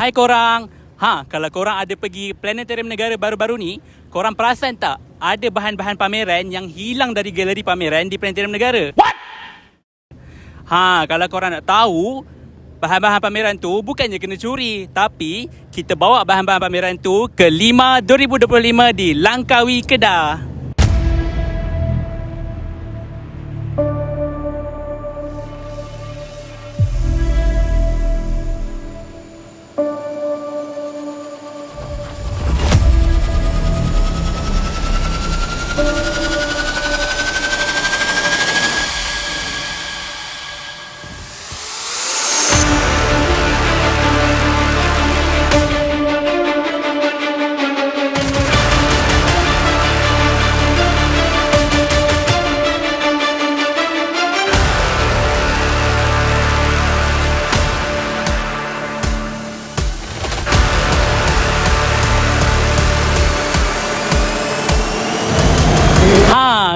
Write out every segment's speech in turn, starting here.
Hai korang. Ha, kalau korang ada pergi planetarium negara baru-baru ni, korang perasan tak ada bahan-bahan pameran yang hilang dari galeri pameran di planetarium negara? What? Ha, kalau korang nak tahu, bahan-bahan pameran tu bukannya kena curi, tapi kita bawa bahan-bahan pameran tu ke 5 2025 di Langkawi, Kedah.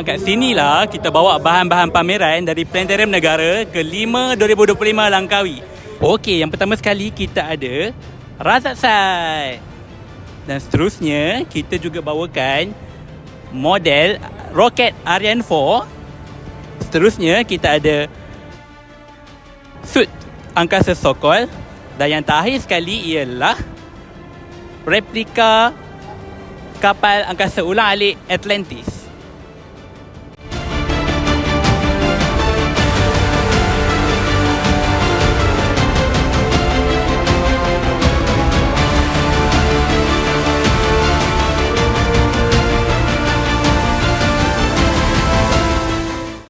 Kat sini lah kita bawa bahan-bahan pameran dari Planetarium Negara ke 5 2025 Langkawi. Okey, yang pertama sekali kita ada Razak Side. Dan seterusnya kita juga bawakan model roket Ariane 4. Seterusnya kita ada suit angkasa Sokol dan yang terakhir sekali ialah replika kapal angkasa ulang alik Atlantis.